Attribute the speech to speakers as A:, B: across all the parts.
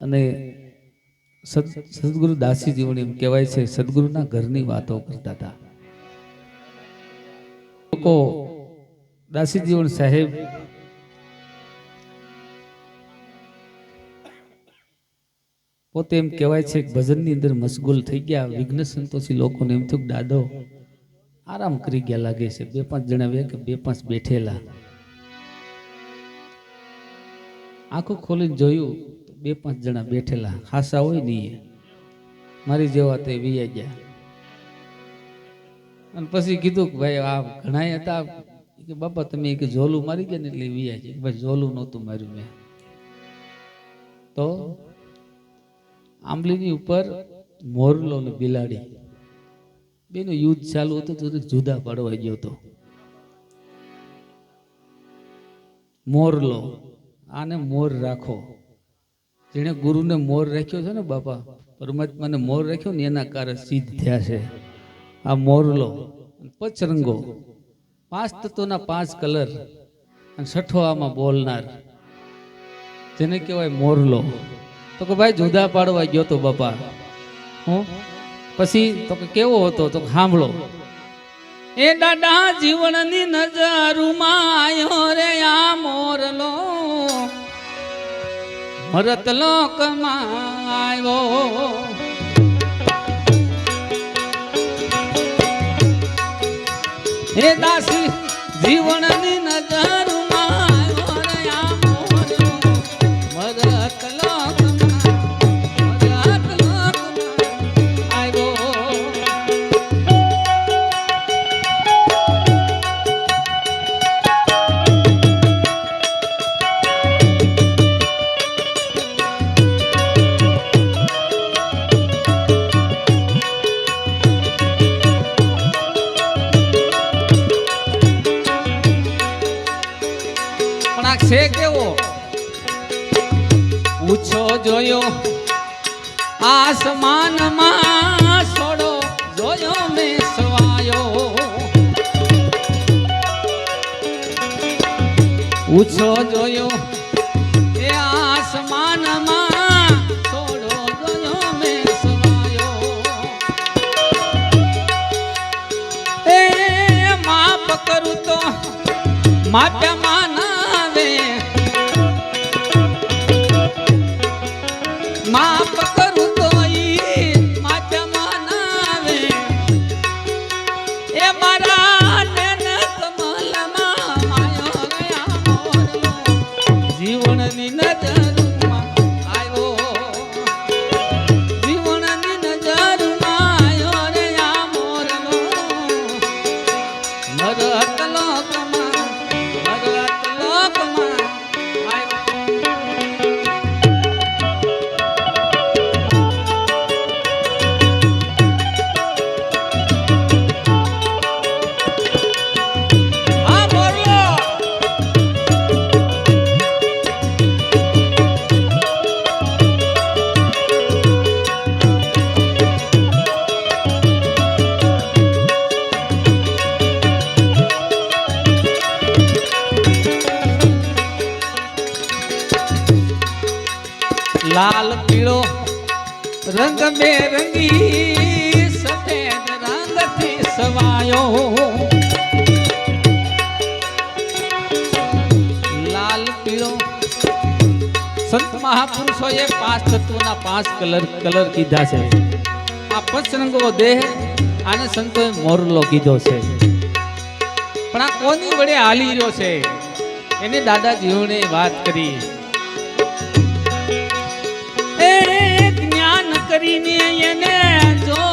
A: અને સદ- સદગુરુ દાસીજીઓને એમ કહેવાય છે, સદગુરુના ઘરની વાતો કરતા હતા. લોકો દાસીજીઓ સાહેબ, પોતે એમ કહેવાય છે ભજનની અંદર મશગુલ થઈ ગયા, વિઘ્ન સંતોષી લોકોને એમ થયું દાદો, આરામ કરી ગયા લાગે છે. બે પાંચ જણા વ્યા કે બે પાંચ બેઠેલા. આંખો ખોલીને જોયું બે પાંચ જણા બેઠેલા. હાસા હોય નહીં એ. મારી જેવા તે વિયા ગયા. અને પછી કીધું કે ભાઈ, આ ઘણા હતા. કે, બાપા, તમે કે ઝોલું મારી ગયા ને એટલે વિયા છે ભાઈ, ઝોલું નહોતું માર્યું મેં. તો આંબલીની ઉપર મોરલો ને બિલાડી. બેનું યુદ્ધ ચાલુ હતું તો જુદા પાડવા ગયો હતો મોરલો. આને મોર રાખો. જેણે ગુરુને મોર રાખ્યો છે ને બાપા, પરમાત્માને મોર રાખ્યો ને એના કારણે સિદ્ધ થયા છે. આ મોરલો પચ રંગો પાંચ તત્વોના પાંચ કલર, અને છઠ્ઠો આમાં બોલનાર. જેને કહેવાય મોરલો તો કે ભાઈ જુદા પાડવા ગયો તો બાપા. હું? પછી તો કે કેવો હતો તો સાંભળો એ દાદા જીવનની નજરમાં આયો રે આ મોરલો ભરત લોકમાં આવ્યો. હે દાસી જીવનની નજરમાં એ આસમાનમાં છોડો જોયો મેં સવાયો. એ માપ કરું તો માપ્યા મહાપુરુષોએ પાંચ તત્વોના પાંચ કલર કલર કીધા છે. આ પંચરંગો દેહ, આને સંતોએ મોરલો કીધો છે. પણ આ કોની વડે હાલી રહ્યો છે? એને દાદાજીઓને વાત કરી. એ જ્ઞાન કરીને એને જોઈ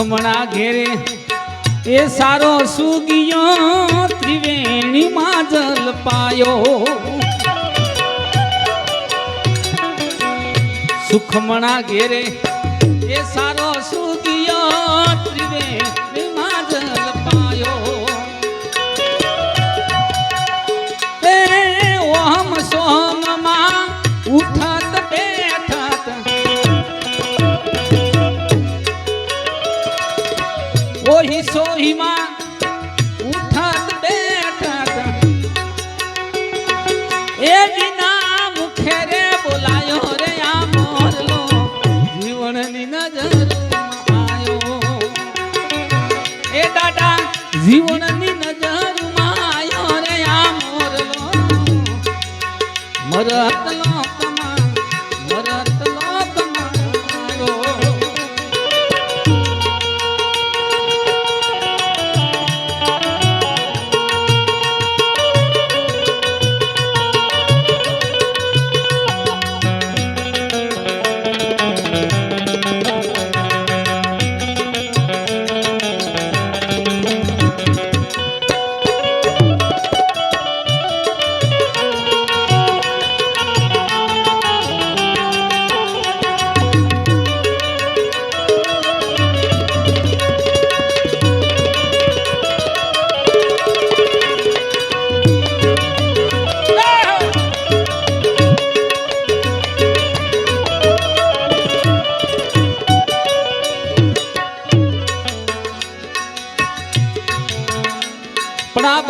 A: સુખમણા ઘેરે. એ સારો સુગિયો ત્રિવેણી માં જલ પાયો. સુખમણા ઘેરે એ સારો સુગિયો ત્રિવેણી ઓહી ઉઠત બેઠત. એ વિના મુખે રે બોલાયો રે આ મોરલો જીવનની નજર આયો એ દાદા, જીવનની નજર આયો રે આ મોરલો મરત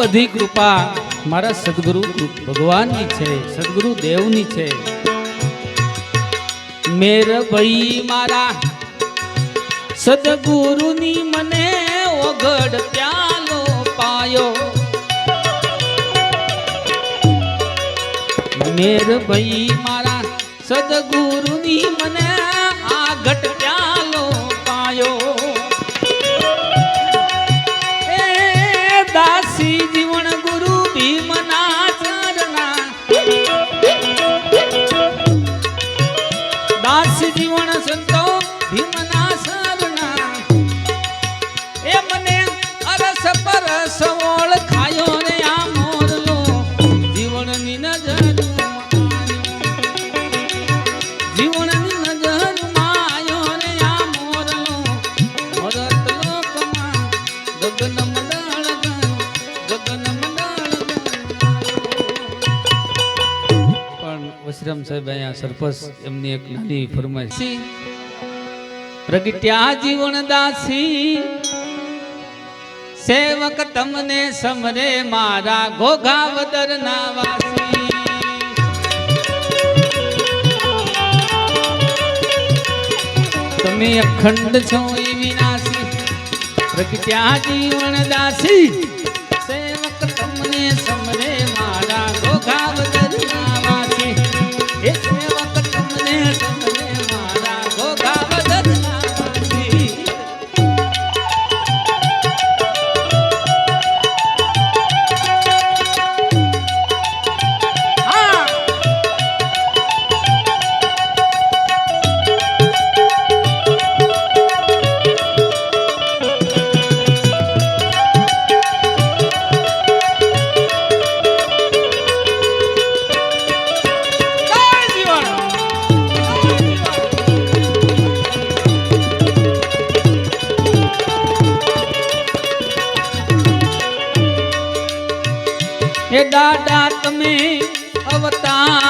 A: બધી કૃપા મારા સદગુરુ ભગવાનની છે, સદગુરુ દેવની છે. મેર ભાઈ મારા સદગુરુની મને ઓગડ પ્યાલો પાયો. મેર ભાઈ મારા સદગુરુની મને સાહેબ, અહીંયા સરપસ એમની એક નાની ફરમાઈશ. પ્રગટ્યા જીવન દાસી, સેવક તમને સમરે મારા ઘોઘાવદર ના વાસી. તમે અખંડ છો એ વિનાશી. પ્રગટ્યા જીવન દાસી, સેવક તમને સમરે મારા ઘોઘાવદર अवतार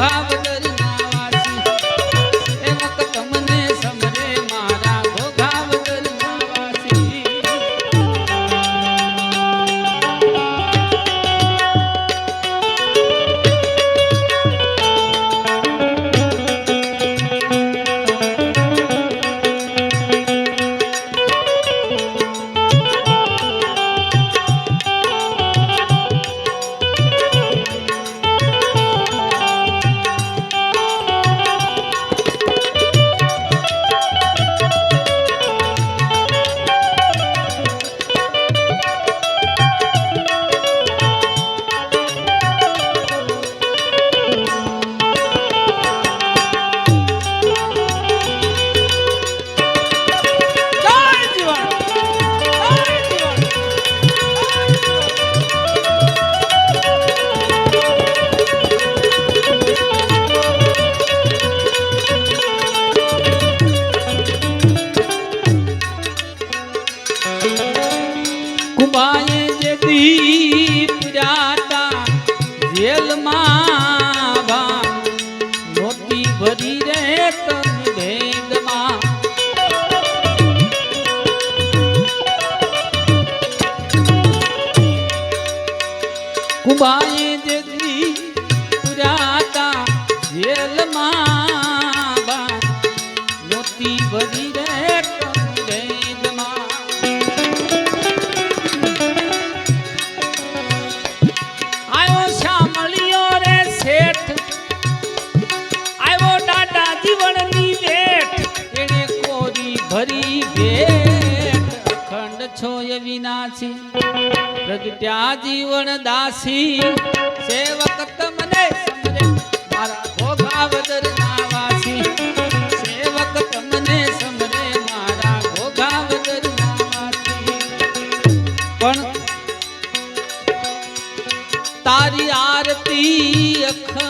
A: મારા ભરી ભેટ વિનાશી. પ્રગટ્યા જીવન દાસી. સેવક તમને તમને મારા ઘોઘા વદરના પણ તારી આરતી અખંડ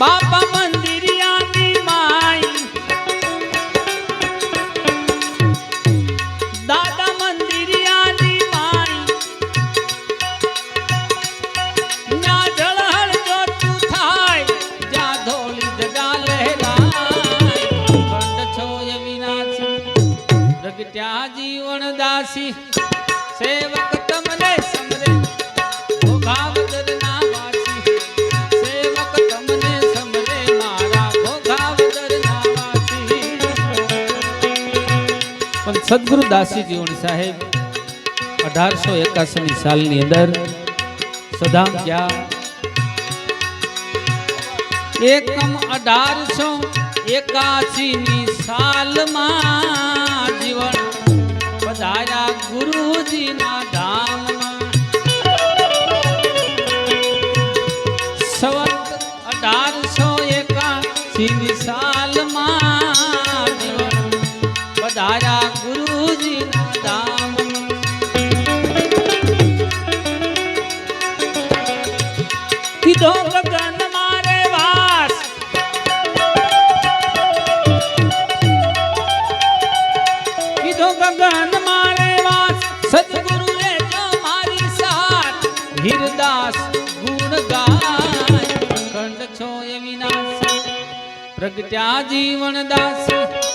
A: બાપા સદગુરુ દાસી સાહેબ, અઢારસો એકાસી સાલની અંદર સદામ ગયા એકમ અઢારસો એકાસી ની સાલમાં જીવન પધાર્યા ગુરુજીના ધામમાં. સવત અઢારસો એકાસી ની સદગુરુ રે જો મારી સાથ હિરદાસ ગુણ ગાય ખંડ છો એ વિનાશ પ્રગટ્યા જીવન દાસ